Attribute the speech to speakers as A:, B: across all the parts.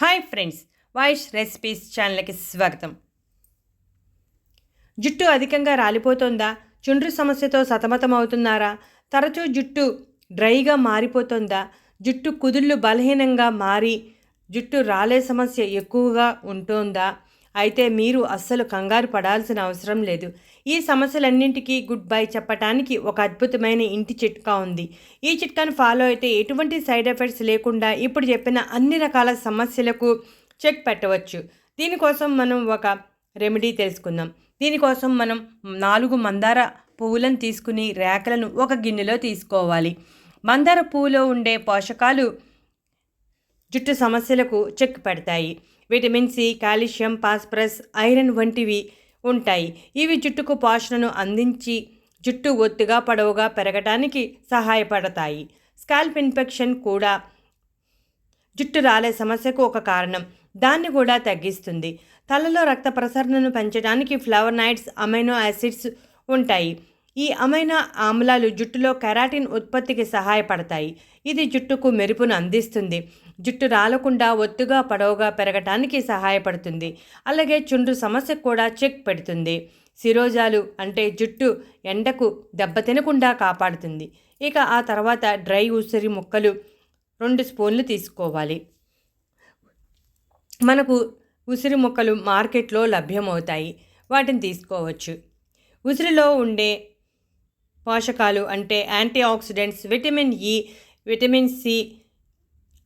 A: Hi friends voice recipes ఛానల్కి స్వాగతం. జుట్టు అధికంగా రాలిపోతుందా? చుండ్రు సమస్యతో సతమతం అవుతున్నారా తరచూ జుట్టు డ్రైగా మారిపోతుందా? జుట్టు కుదుళ్ళు బలహీనంగా మారి జుట్టు రాలే సమస్య ఎక్కువగా ఉంటుందా? అయితే మీరు అస్సలు కంగారు పడాల్సిన అవసరం లేదు. ఈ సమస్యలన్నింటికీ గుడ్ బై చెప్పటానికి ఒక అద్భుతమైన ఇంటి చిట్కా ఉంది. ఈ చిట్కాను ఫాలో అయితే ఎటువంటి సైడ్ ఎఫెక్ట్స్ లేకుండా ఇప్పుడు చెప్పిన అన్ని రకాల సమస్యలకు చెక్ పెట్టవచ్చు. దీనికోసం మనం ఒక రెమెడీ తెలుసుకుందాం. దీనికోసం మనం నాలుగు మందార పువ్వులను తీసుకుని రేకలను ఒక గిన్నెలో తీసుకోవాలి. మందార పువ్వులో ఉండే పోషకాలు జుట్టు సమస్యలకు చెక్ పెడతాయి. Vitamin C calcium phosphorus iron వంటివి ఉంటాయి. ఇవి జుట్టుకు పోషణను అందించి జుట్టు ఒత్తుగా పొడవుగా పెరగటానికి సహాయపడతాయి. స్కాల్ప్ ఇన్ఫెక్షన్ కూడా జుట్టు రాలే సమస్యకు ఒక కారణం. దాన్ని కూడా తగ్గిస్తుంది. తలలో రక్త ప్రసరణను పెంచడానికి ఫ్లవనాయిడ్స్ అమైనో యాసిడ్స్ ఉంటాయి. ఈ అమైనో ఆమ్లాలు జుట్టులో కెరాటిన్ ఉత్పత్తికి సహాయపడతాయి. ఇది జుట్టుకు మెరుపును అందిస్తుంది. జుట్టు రాలకుండా ఒత్తుగా పొడవుగా పెరగటానికి సహాయపడుతుంది. అలాగే చుండ్రు సమస్య కూడా చెక్ పెడుతుంది. శిరోజాలు అంటే జుట్టు ఎండకు దెబ్బతినకుండా కాపాడుతుంది. ఇక ఆ తర్వాత డ్రై ఉసిరి ముక్కలు రెండు స్పూన్లు తీసుకోవాలి. మనకు ఉసిరి ముక్కలు మార్కెట్లో లభ్యమవుతాయి. వాటిని తీసుకోవచ్చు. ఉసిరిలో ఉండే పోషకాలు అంటే antioxidants vitamin E vitamin C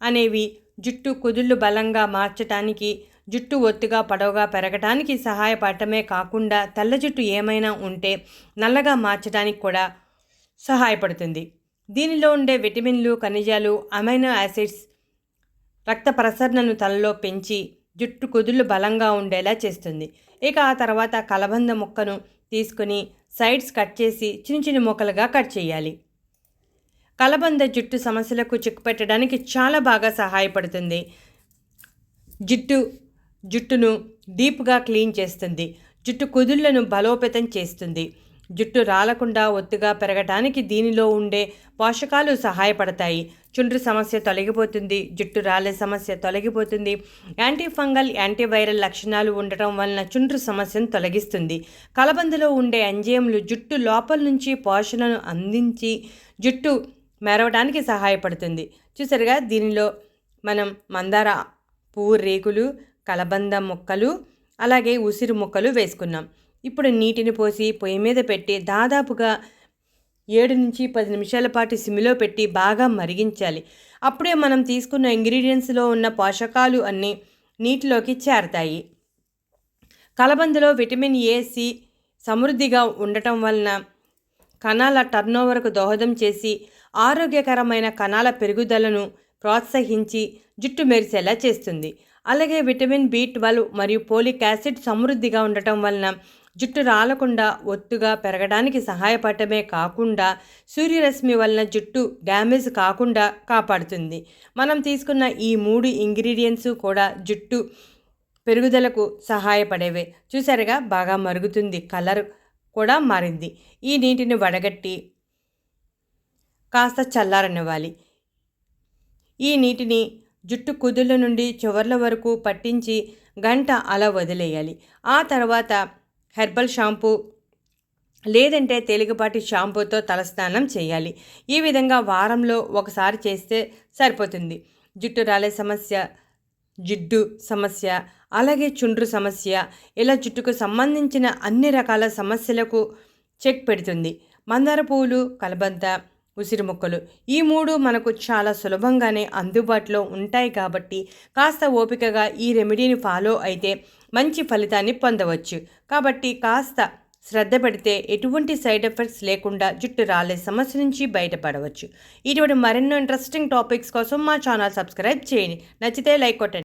A: అనేవి జుట్టు కుదుళ్ళు బలంగా మార్చటానికి జుట్టు ఒత్తుగా పొడవుగా పెరగటానికి సహాయపడటమే కాకుండా తెల్ల జుట్టు ఏమైనా ఉంటే నల్లగా మార్చడానికి కూడా సహాయపడుతుంది. దీనిలో ఉండే విటమిన్లు ఖనిజాలు అమైనో యాసిడ్స్ రక్త ప్రసరణను తలలో పెంచి జుట్టు కుదుళ్ళు బలంగా ఉండేలా చేస్తుంది. ఇక ఆ తర్వాత కలబంద ముక్కను తీసుకుని సైడ్స్ కట్ చేసి చిన్న చిన్న ముక్కలుగా కట్ చేయాలి. కలబంద జుట్టు సమస్యలకు చిక్కుపెట్టడానికి చాలా బాగా సహాయపడుతుంది. జుట్టు జుట్టును డీప్గా క్లీన్ చేస్తుంది. జుట్టు కుదుళ్ళను బలోపేతం చేస్తుంది. జుట్టు రాలకుండా ఒత్తుగా పెరగటానికి దీనిలో ఉండే పోషకాలు సహాయపడతాయి. చుండ్రు సమస్య తొలగిపోతుంది. జుట్టు రాలే సమస్య తొలగిపోతుంది. యాంటీ ఫంగల్ యాంటీవైరల్ లక్షణాలు ఉండటం వలన చుండ్రు సమస్యను తొలగిస్తుంది. కలబందలో ఉండే ఎంజైమ్లు జుట్టు లోపల నుంచి పోషణను అందించి జుట్టు మెరవడానికి సహాయపడుతుంది. చూసారుగా దీనిలో మనం మందార పువ్వు రేకులు కలబంద మొక్కలు అలాగే ఉసిరి మొక్కలు వేసుకున్నాం. ఇప్పుడు నీటిని పోసి పొయ్యి మీద పెట్టి దాదాపుగా ఏడు నుంచి పది నిమిషాల పాటు సిమిలో పెట్టి బాగా మరిగించాలి. అప్పుడే మనం తీసుకున్న ఇంగ్రీడియంట్స్లో ఉన్న పోషకాలు అన్నీ నీటిలోకి చేరతాయి. కలబందలో విటమిన్ ఏ సి సమృద్ధిగా ఉండటం వలన కణాల టర్నోవర్కు దోహదం చేసి ఆరోగ్యకరమైన కణాల పెరుగుదలను ప్రోత్సహించి జుట్టు మెరిసేలా చేస్తుంది. అలాగే విటమిన్ బి ట్వెల్వ్ మరియు పోలిక్ యాసిడ్ సమృద్ధిగా ఉండటం వలన జుట్టు రాలకుండా ఒత్తుగా పెరగడానికి సహాయపడటమే కాకుండా సూర్యరశ్మి వలన జుట్టు డ్యామేజ్ కాకుండా కాపాడుతుంది. మనం తీసుకున్న ఈ మూడు ఇంగ్రీడియంట్స్ కూడా జుట్టు పెరుగుదలకు సహాయపడేవే. చూసారుగా బాగా మరుగుతుంది కలర్ కూడా మారింది. ఈ నీటిని వడగట్టి కాస్త చల్లారనివ్వాలి. ఈ నీటిని జుట్టు కుదుళ్ళ నుండి చివర్ల వరకు పట్టించి గంట అలా వదిలేయాలి. ఆ తర్వాత హెర్బల్ షాంపూ లేదంటే తేలికపాటి షాంపూతో తలస్నానం చేయాలి. ఈ విధంగా వారంలో ఒకసారి చేస్తే సరిపోతుంది. జుట్టు రాలే సమస్య. జిడ్డు సమస్య అలాగే చుండ్రు సమస్య. ఇలా జుట్టుకు సంబంధించిన అన్ని రకాల సమస్యలకు చెక్ పెడుతుంది. మందార పువ్వులు కలబంత ఉసిరి మొక్కలు. ఈ మూడు మనకు చాలా సులభంగానే అందుబాటులో ఉంటాయి కాబట్టి కాస్త ఓపికగా ఈ రెమెడీని ఫాలో అయితే మంచి ఫలితాన్ని పొందవచ్చు. కాబట్టి కాస్త శ్రద్ధ పెడితే ఎటువంటి సైడ్ ఎఫెక్ట్స్ లేకుండా జుట్టు రాలే సమస్య నుంచి బయటపడవచ్చు. ఇటువంటి మరెన్నో ఇంట్రెస్టింగ్ టాపిక్స్ కోసం మా ఛానల్ సబ్స్క్రైబ్ చేయండి. నచ్చితే లైక్ కొట్టండి.